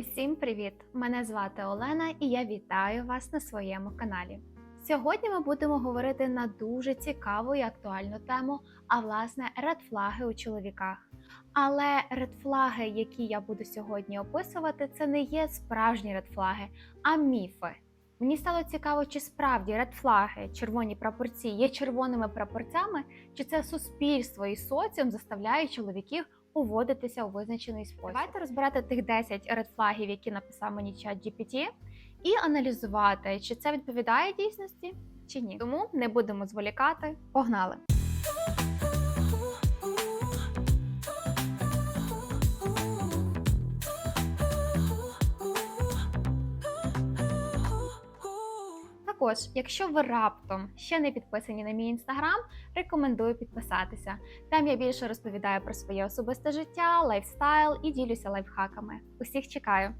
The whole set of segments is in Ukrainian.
Усім привіт! Мене звати Олена і я вітаю вас на своєму каналі. Сьогодні ми будемо говорити на дуже цікаву і актуальну тему, а власне редфлаги у чоловіках. Але редфлаги, які я буду сьогодні описувати, це не є справжні редфлаги, а міфи. Мені стало цікаво, чи справді редфлаги, червоні прапорці є червоними прапорцями, чи це суспільство і соціум заставляє чоловіків поводитися у визначений спосіб. Давайте розбирати тих 10 редфлагів, які написав мені чат GPT, і аналізувати, чи це відповідає дійсності, чи ні. Тому не будемо зволікати. Погнали! Також, якщо ви раптом ще не підписані на мій інстаграм, рекомендую підписатися. Там я більше розповідаю про своє особисте життя, лайфстайл і ділюся лайфхаками. Усіх чекаю.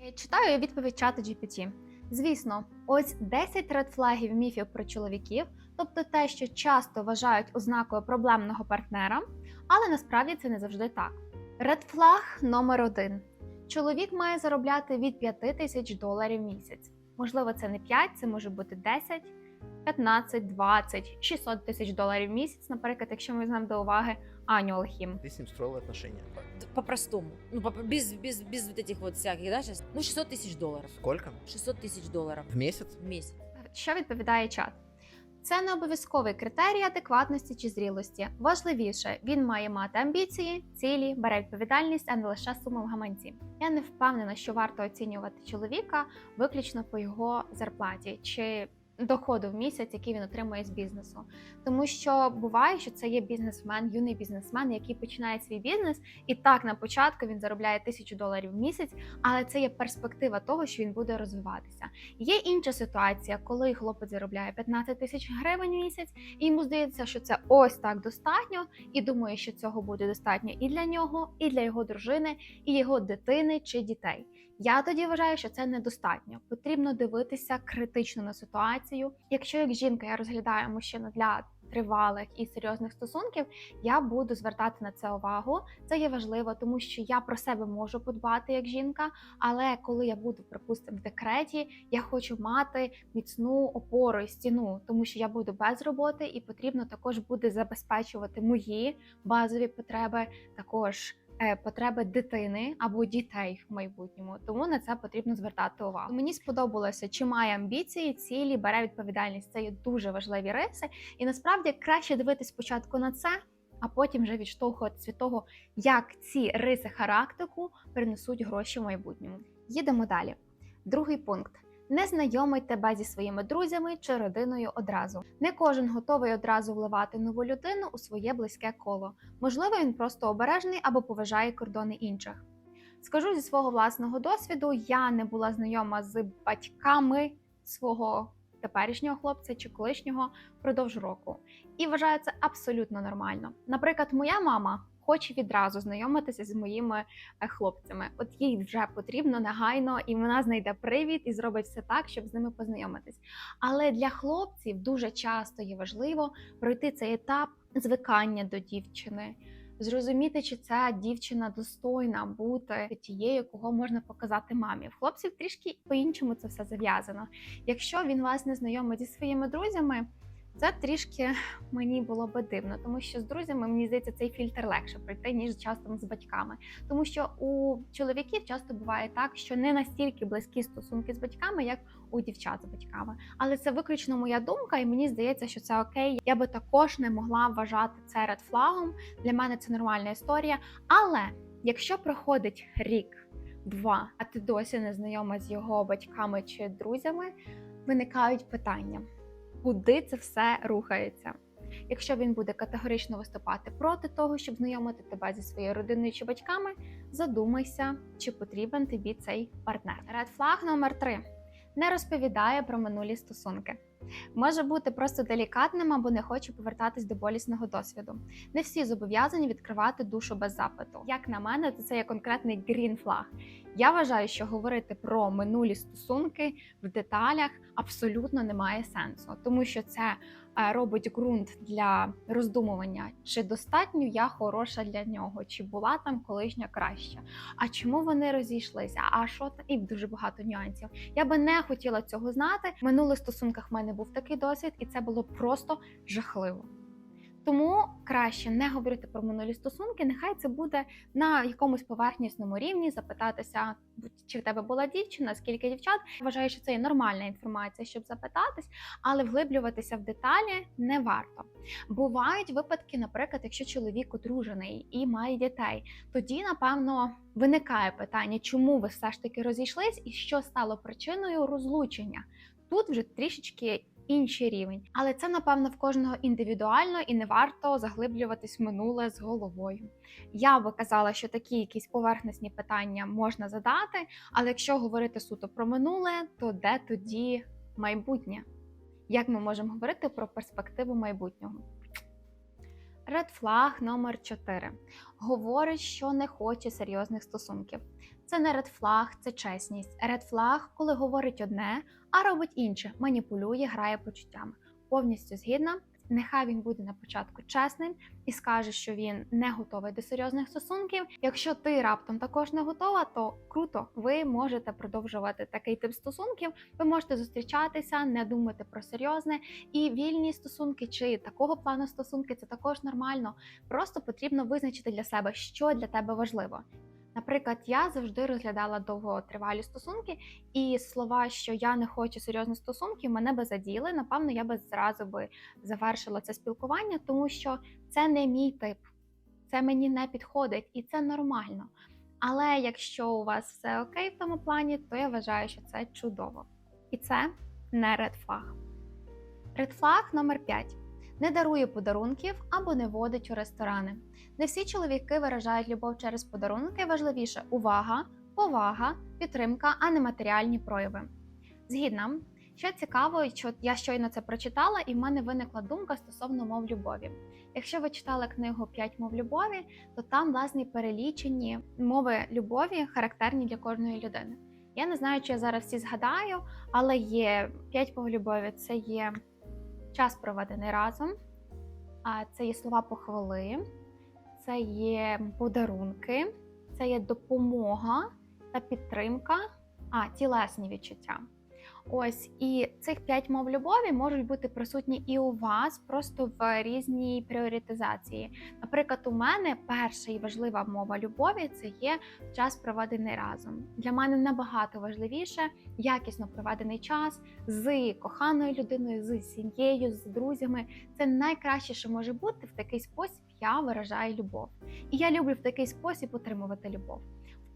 Е, Читаю відповідь чату GPT. Звісно, ось 10 редфлагів міфів про чоловіків, тобто те, що часто вважають ознакою проблемного партнера, але насправді це не завжди так. Редфлаг номер один: чоловік має заробляти від 5 тисяч доларів місяць. Можливо, це не 5, це може бути 10, 15, 20, 600 тисяч доларів в місяць, наприклад, якщо ми візьмемо до уваги Аню Алхім. Ты с ним строил отношения. По-простому. Ну, по- без, без, без вот этих вот всяких, да, сейчас? Ну, 600 тысяч долларов. Сколько? 600 тысяч долларов В месяц? в месяц. Що відповідає чат? Це не обов'язковий критерій адекватності чи зрілості. Важливіше, він має мати амбіції, цілі, бере відповідальність, а не лише суму в гаманці. Я не впевнена, що варто оцінювати чоловіка виключно по його зарплаті чи доходу в місяць, який він отримує з бізнесу. Тому що буває, що це є бізнесмен, юний бізнесмен, який починає свій бізнес, і так на початку він заробляє тисячу доларів в місяць, але це є перспектива того, що він буде розвиватися. Є інша ситуація, коли хлопець заробляє 15 тисяч гривень в місяць, і йому здається, що це ось так достатньо, і думає, що цього буде достатньо і для нього, і для його дружини, і його дитини чи дітей. Я тоді вважаю, що це недостатньо. Потрібно дивитися критично на ситуацію. Якщо як жінка я розглядаю мужчину для тривалих і серйозних стосунків, я буду звертати на це увагу. Це є важливо, тому що я про себе можу подбати як жінка, але коли я буду, припустимо, в декреті, я хочу мати міцну опору і стіну, тому що я буду без роботи, і потрібно також буде забезпечувати мої базові потреби, також потреби дитини або дітей в майбутньому. Тому на це потрібно звертати увагу. Мені сподобалося, чи має амбіції, цілі, бере відповідальність. Це є дуже важливі риси, і насправді краще дивитись спочатку на це. А потім вже відштовхуватися від того, як ці риси характеру принесуть гроші в майбутньому. Їдемо далі. Другий пункт: не знайомить тебе зі своїми друзями чи родиною одразу. Не кожен готовий одразу вливати нову людину у своє близьке коло. Можливо, він просто обережний або поважає кордони інших. Скажу зі свого власного досвіду, я не була знайома з батьками свого теперішнього хлопця чи колишнього впродовж року. І вважаю це абсолютно нормально. Наприклад, моя мама хоче відразу знайомитися з моїми е, хлопцями. От їй вже потрібно негайно, і вона знайде привід і зробить все так, щоб з ними познайомитись. Але для хлопців дуже часто є важливо пройти цей етап звикання до дівчини. Зрозуміти, чи ця дівчина достойна бути тією, кого можна показати мамі. В хлопців трішки по-іншому це все зав'язано. Якщо він вас не знайомить зі своїми друзями, це трішки мені було би дивно, тому що з друзями мені здається цей фільтр легше пройти, ніж часто з батьками. Тому що у чоловіків часто буває так, що не настільки близькі стосунки з батьками, як у дівчат з батьками. Але це виключно моя думка, і мені здається, що це окей. Я би також не могла вважати це редфлагом. Для мене це нормальна історія. Але якщо проходить рік, два, а ти досі не знайома з його батьками чи друзями, виникають питання куди це все рухається. Якщо він буде категорично виступати проти того, щоб знайомити тебе зі своєю родиною чи батьками, задумайся, чи потрібен тобі цей партнер. Ред флаг номер 3. не розповідає про минулі стосунки. Може бути просто делікатним або не хоче повертатись до болісного досвіду. Не всі зобов'язані відкривати душу без запиту. Як на мене, то це є конкретний грін флаг. Я вважаю, що говорити про минулі стосунки в деталях абсолютно немає сенсу, тому що це робить ґрунт для роздумування, чи достатньо я хороша для нього, чи була там колишня краща. А чому вони розійшлися? А що там? і дуже багато нюансів. Я би не хотіла цього знати. В минулих стосунках в мене був такий досвід, і це було просто жахливо. Тому краще не говорити про минулі стосунки. Нехай це буде на якомусь поверхнісному рівні, запитатися, чи в тебе була дівчина, скільки дівчат. Вважаю, що це є нормальна інформація, щоб запитатись, але вглиблюватися в деталі не варто. Бувають випадки, наприклад, якщо чоловік одружений і має дітей, тоді напевно виникає питання, чому ви все ж таки розійшлись, і що стало причиною розлучення. Тут вже трішечки інший рівень, але це напевно в кожного індивідуально і не варто заглиблюватись в минуле з головою. Я би казала, що такі якісь поверхностні питання можна задати, але якщо говорити суто про минуле, то де тоді майбутнє? Як ми можемо говорити про перспективу майбутнього? Ред флаг номер 4 говорить, що не хоче серйозних стосунків. Це не ред флаг, це чесність. Ред флаг, коли говорить одне, а робить інше, маніпулює, грає почуттями. Повністю згідна. Нехай він буде на початку чесним і скаже, що він не готовий до серйозних стосунків. Якщо ти раптом також не готова, то круто, ви можете продовжувати такий тип стосунків. Ви можете зустрічатися, не думати про серйозне і вільні стосунки чи такого плану стосунки це також нормально. Просто потрібно визначити для себе, що для тебе важливо. Наприклад, я завжди розглядала довготривалі стосунки, і слова, що я не хочу серйозних стосунків, мене би заділи. Напевно, я би зразу би завершила це спілкування, тому що це не мій тип, це мені не підходить, і це нормально. Але якщо у вас все окей в тому плані, то я вважаю, що це чудово. І це не ред флаг. Ред флаг номер 5. Не дарує подарунків або не водить у ресторани. Не всі чоловіки виражають любов через подарунки. Важливіше увага, повага, підтримка, а не матеріальні прояви. Згідна, що цікаво, що я щойно це прочитала, і в мене виникла думка стосовно мов любові. Якщо ви читали книгу «П'ять мов любові, то там власне перелічені мови любові, характерні для кожної людини. Я не знаю, чи я зараз всі згадаю, але є п'ять мов любові. Це є час проведений разом, це є слова похвали, це є подарунки, це є допомога та підтримка, а тілесні відчуття. Ось і цих п'ять мов любові можуть бути присутні і у вас, просто в різній пріоритизації. Наприклад, у мене перша і важлива мова любові це є час проведений разом. Для мене набагато важливіше якісно проведений час з коханою людиною, з сім'єю, з друзями. Це найкраще, що може бути в такий спосіб. Я виражаю любов, і я люблю в такий спосіб отримувати любов.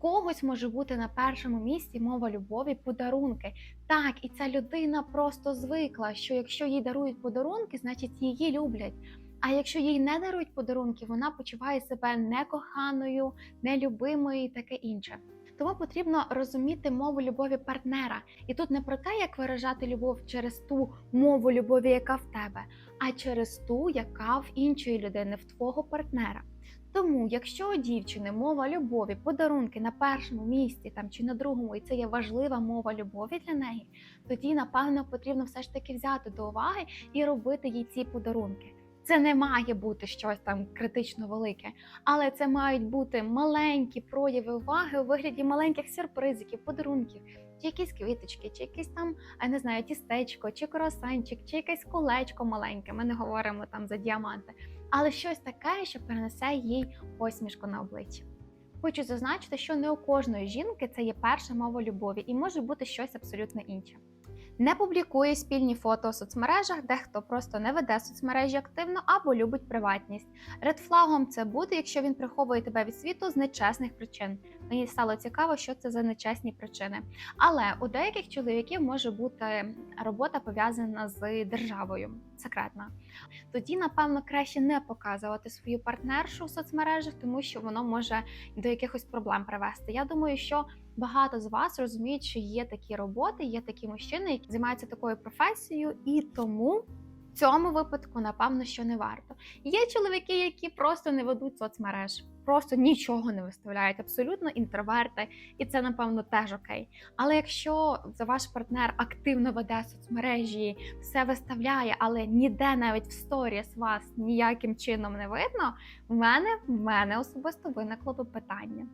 Когось може бути на першому місці мова любові, подарунки. Так, і ця людина просто звикла, що якщо їй дарують подарунки, значить її люблять. А якщо їй не дарують подарунки, вона почуває себе некоханою, нелюбимою і таке інше. Тому потрібно розуміти мову любові партнера. І тут не про те, як виражати любов через ту мову любові, яка в тебе, а через ту, яка в іншої людини, в твого партнера. Тому, якщо у дівчини мова любові, подарунки на першому місці там чи на другому, і це є важлива мова любові для неї, тоді напевно потрібно все ж таки взяти до уваги і робити їй ці подарунки. Це не має бути щось там критично велике, але це мають бути маленькі прояви уваги у вигляді маленьких сюрпризиків, подарунків, чи якісь квіточки, чи якісь там, я не знаю, тістечко, чи круасанчик, чи якесь колечко маленьке. Ми не говоримо там за діаманти, але щось таке, що перенесе їй посмішку на обличчі. Хочу зазначити, що не у кожної жінки це є перша мова любові, і може бути щось абсолютно інше. Не публікує спільні фото у соцмережах, дехто просто не веде соцмережі активно або любить приватність. Редфлагом це буде, якщо він приховує тебе від світу з нечесних причин. Мені стало цікаво, що це за нечесні причини. Але у деяких чоловіків може бути робота пов'язана з державою, секретна. Тоді, напевно, краще не показувати свою партнершу в соцмережах, тому що воно може до якихось проблем привести. Я думаю, що багато з вас розуміють, що є такі роботи, є такі мужчини, які займаються такою професією, і тому. Цьому випадку, напевно, що не варто. Є чоловіки, які просто не ведуть соцмереж, просто нічого не виставляють, абсолютно інтроверти, і це, напевно, теж окей. Але якщо за ваш партнер активно веде соцмережі, все виставляє, але ніде навіть в сторіс вас ніяким чином не видно, в мене в мене особисто виникло би питання.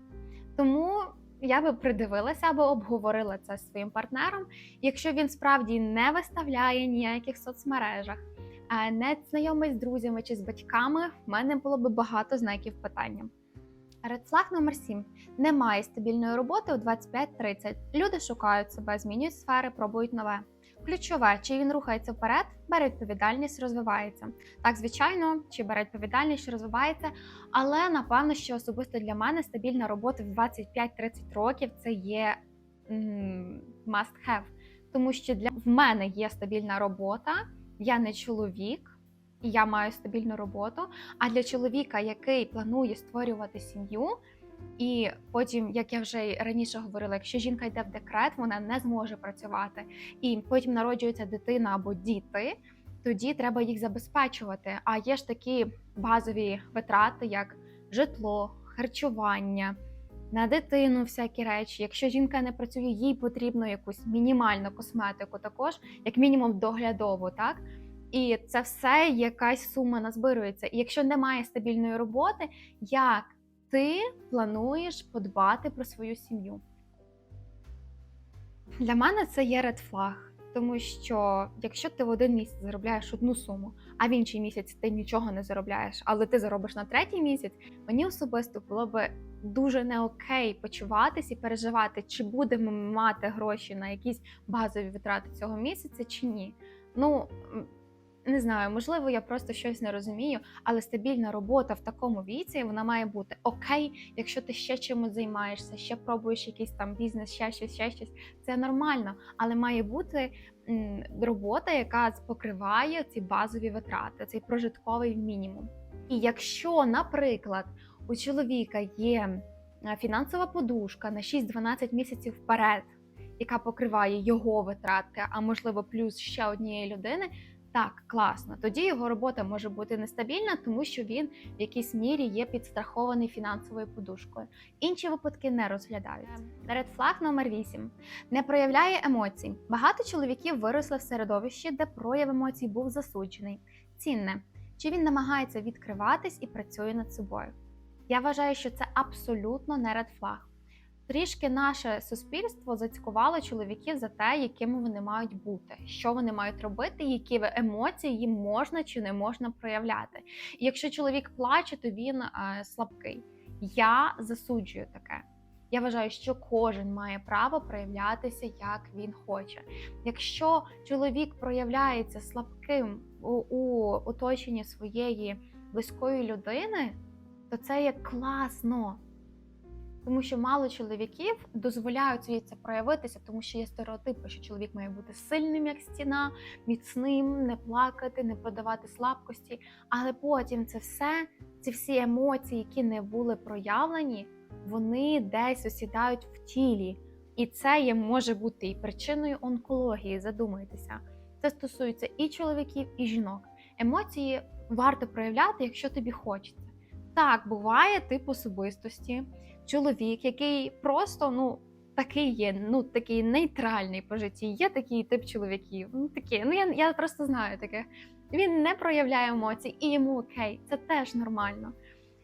Тому я би придивилася або обговорила це з своїм партнером. Якщо він справді не виставляє ніяких соцмережах, не знайомий з друзями чи з батьками, в мене було би багато знаків питання. Редфлаг номер 7. Немає стабільної роботи у 25-30. Люди шукають себе, змінюють сфери, пробують нове. Ключове, чи він рухається вперед, бере відповідальність, розвивається. Так, звичайно, чи бере відповідальність, чи розвивається, але напевно, що особисто для мене стабільна робота в 25-30 років це є must have. Тому що для в мене є стабільна робота, я не чоловік, і я маю стабільну роботу. А для чоловіка, який планує створювати сім'ю, і потім, як я вже раніше говорила, якщо жінка йде в декрет, вона не зможе працювати, і потім народжується дитина або діти, тоді треба їх забезпечувати. А є ж такі базові витрати, як житло, харчування. На дитину всякі речі. Якщо жінка не працює, їй потрібно якусь мінімальну косметику, також як мінімум доглядову, так і це все якась сума назбирується. І якщо немає стабільної роботи, як ти плануєш подбати про свою сім'ю? Для мене це є редфлаг, тому що якщо ти в один місяць заробляєш одну суму, а в інший місяць ти нічого не заробляєш, але ти заробиш на третій місяць, мені особисто було би дуже не окей почуватись і переживати, чи будемо мати гроші на якісь базові витрати цього місяця, чи ні. Ну не знаю, можливо, я просто щось не розумію, але стабільна робота в такому віці вона має бути окей, якщо ти ще чимось займаєшся, ще пробуєш якийсь там бізнес, ще щось, ще щось. Це нормально, але має бути робота, яка покриває ці базові витрати, цей прожитковий мінімум. І якщо, наприклад, у чоловіка є фінансова подушка на 6-12 місяців вперед, яка покриває його витрати, а можливо, плюс ще однієї людини. Так, класно. Тоді його робота може бути нестабільна, тому що він в якійсь мірі є підстрахований фінансовою подушкою. Інші випадки не розглядаються. Red flag номер 8. не проявляє емоцій. Багато чоловіків виросли в середовищі, де прояв емоцій був засуджений. Цінне, чи він намагається відкриватись і працює над собою. Я вважаю, що це абсолютно не flag. Трішки наше суспільство зацькувало чоловіків за те, якими вони мають бути, що вони мають робити, які емоції їм можна чи не можна проявляти. І якщо чоловік плаче, то він е, слабкий. Я засуджую таке. Я вважаю, що кожен має право проявлятися як він хоче. Якщо чоловік проявляється слабким у, у оточенні своєї близької людини, то це є класно. Тому що мало чоловіків дозволяють собі це проявитися, тому що є стереотипи, що чоловік має бути сильним, як стіна, міцним, не плакати, не подавати слабкості. Але потім це все, ці всі емоції, які не були проявлені, вони десь осідають в тілі. І це є може бути і причиною онкології. Задумайтеся. Це стосується і чоловіків, і жінок. Емоції варто проявляти, якщо тобі хочеться. Так, буває тип особистості, чоловік, який просто ну такий є, ну такий нейтральний по житті. Є такий тип чоловіків. Ну такі, ну я, я просто знаю таке. Він не проявляє емоцій, і йому окей, це теж нормально.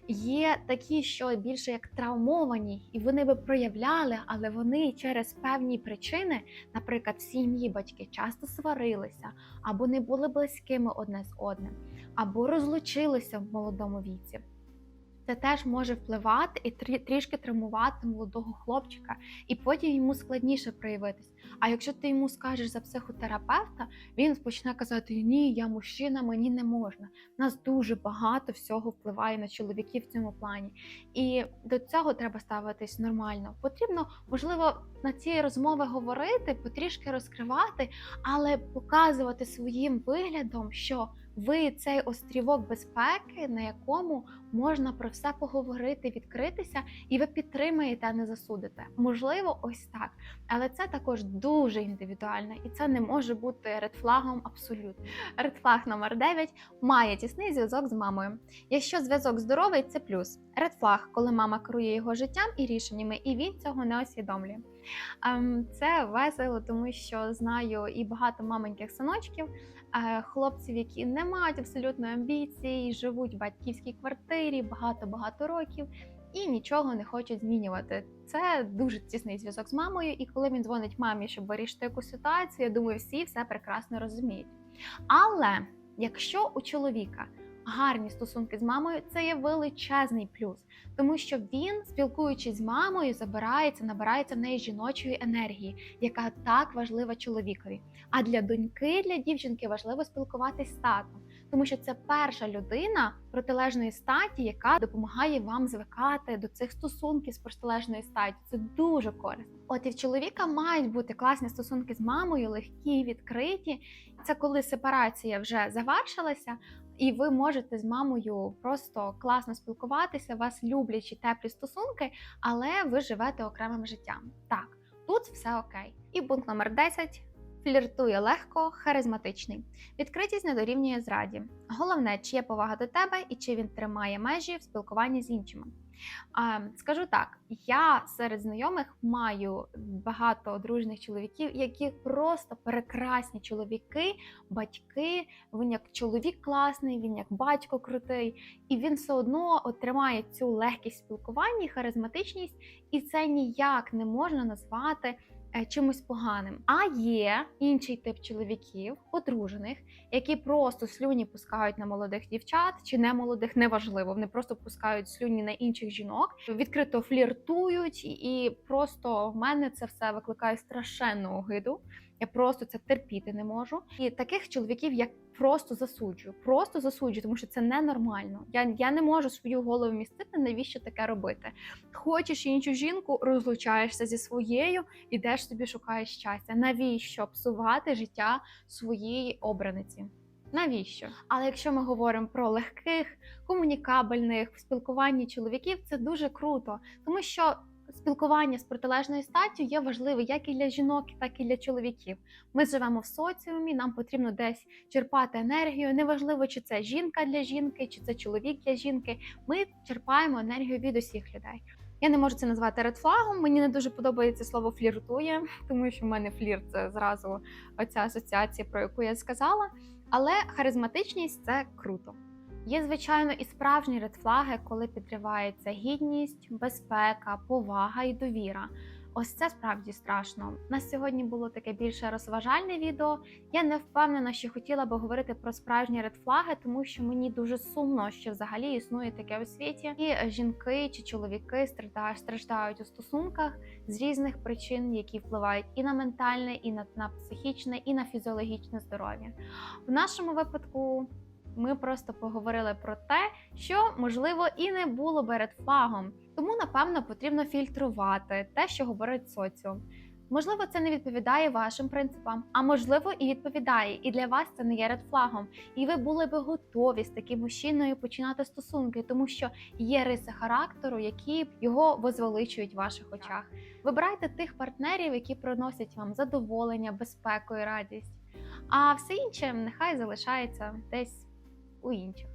Є такі, що більше як травмовані, і вони би проявляли, але вони через певні причини, наприклад, сім'ї батьки часто сварилися, або не були близькими одне з одним, або розлучилися в молодому віці. Це теж може впливати і трішки травмувати молодого хлопчика, і потім йому складніше проявитись. А якщо ти йому скажеш за психотерапевта, він почне казати: Ні, я мужчина, мені не можна. У нас дуже багато всього впливає на чоловіків в цьому плані. І до цього треба ставитись нормально. Потрібно, можливо, на ці розмови говорити, потрішки розкривати, але показувати своїм виглядом, що ви цей острівок безпеки, на якому можна про все поговорити, відкритися, і ви підтримаєте, а не засудите. Можливо, ось так. Але це також дуже індивідуально, і це не може бути редфлагом абсолютно. Редфлаг номер 9 має тісний зв'язок з мамою. Якщо зв'язок здоровий, це плюс. Редфлаг, коли мама керує його життям і рішеннями, і він цього не усвідомлює. Ем, Це весело, тому що знаю і багато маленьких синочків, е, хлопців, які не мають абсолютно амбіцій, живуть в батьківській квартирі багато-багато років. І нічого не хочуть змінювати. Це дуже тісний зв'язок з мамою. І коли він дзвонить мамі, щоб вирішити якусь ситуацію, я думаю, всі все прекрасно розуміють. Але якщо у чоловіка гарні стосунки з мамою, це є величезний плюс, тому що він, спілкуючись з мамою, забирається, набирається в неї жіночої енергії, яка так важлива чоловікові. А для доньки, для дівчинки важливо спілкуватись з татом, тому що це перша людина протилежної статі, яка допомагає вам звикати до цих стосунків з протилежної статі. Це дуже корисно. От і в чоловіка мають бути класні стосунки з мамою, легкі, відкриті. Це коли сепарація вже завершилася, і ви можете з мамою просто класно спілкуватися, вас вас люблячі теплі стосунки, але ви живете окремим життям. Так, тут все окей. І пункт номер 10. Фліртує легко, харизматичний. Відкритість не дорівнює зраді. Головне, чи є повага до тебе і чи він тримає межі в спілкуванні з іншими. А, скажу так, я серед знайомих маю багато дружних чоловіків, які просто прекрасні чоловіки, батьки. Він як чоловік класний, він як батько крутий, і він все одно отримає цю легкість спілкування, харизматичність, і це ніяк не можна назвати чимось поганим. А є інший тип чоловіків, одружених, які просто слюні пускають на молодих дівчат чи не молодих, неважливо. Вони просто пускають слюні на інших жінок, відкрито фліртують, і просто в мене це все викликає страшенну огиду. Я просто це терпіти не можу. І таких чоловіків я просто засуджую, просто засуджую, тому що це ненормально. Я, я не можу свою голову містити, навіщо таке робити. Хочеш іншу жінку, розлучаєшся зі своєю, ідеш собі шукаєш щастя. Навіщо псувати життя своєї обраниці? Навіщо? Але якщо ми говоримо про легких, комунікабельних в спілкуванні чоловіків, це дуже круто, тому що спілкування з протилежною статтю є важливе як і для жінок, так і для чоловіків. Ми живемо в соціумі, нам потрібно десь черпати енергію. Неважливо, чи це жінка для жінки, чи це чоловік для жінки. Ми черпаємо енергію від усіх людей. Я не можу це назвати редфлагом. Мені не дуже подобається слово фліртує, тому що в мене флірт це зразу оця асоціація, про яку я сказала. Але харизматичність це круто. Є, звичайно, і справжні редфлаги, коли підривається гідність, безпека, повага і довіра. Ось це справді страшно. У нас сьогодні було таке більше розважальне відео. Я не впевнена, що хотіла би говорити про справжні редфлаги, тому що мені дуже сумно, що взагалі існує таке у світі. І жінки чи чоловіки страждають, страждають у стосунках з різних причин, які впливають і на ментальне, і на, на психічне, і на фізіологічне здоров'я. В нашому випадку. Ми просто поговорили про те, що можливо і не було би редфлагом. Тому, напевно, потрібно фільтрувати те, що говорить соціум. Можливо, це не відповідає вашим принципам, а можливо, і відповідає. І для вас це не є редфлагом. І ви були би готові з таким мужчиною починати стосунки, тому що є риси характеру, які його возвеличують в ваших очах. Вибирайте тих партнерів, які приносять вам задоволення, безпеку і радість. А все інше нехай залишається десь у інших.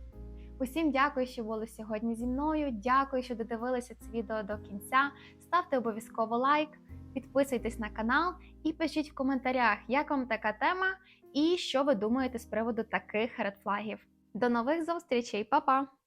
Усім дякую, що були сьогодні зі мною. Дякую, що додивилися це відео до кінця. Ставте обов'язково лайк, підписуйтесь на канал і пишіть в коментарях, як вам така тема і що ви думаєте з приводу таких редфлагів. До нових зустрічей, Па-па!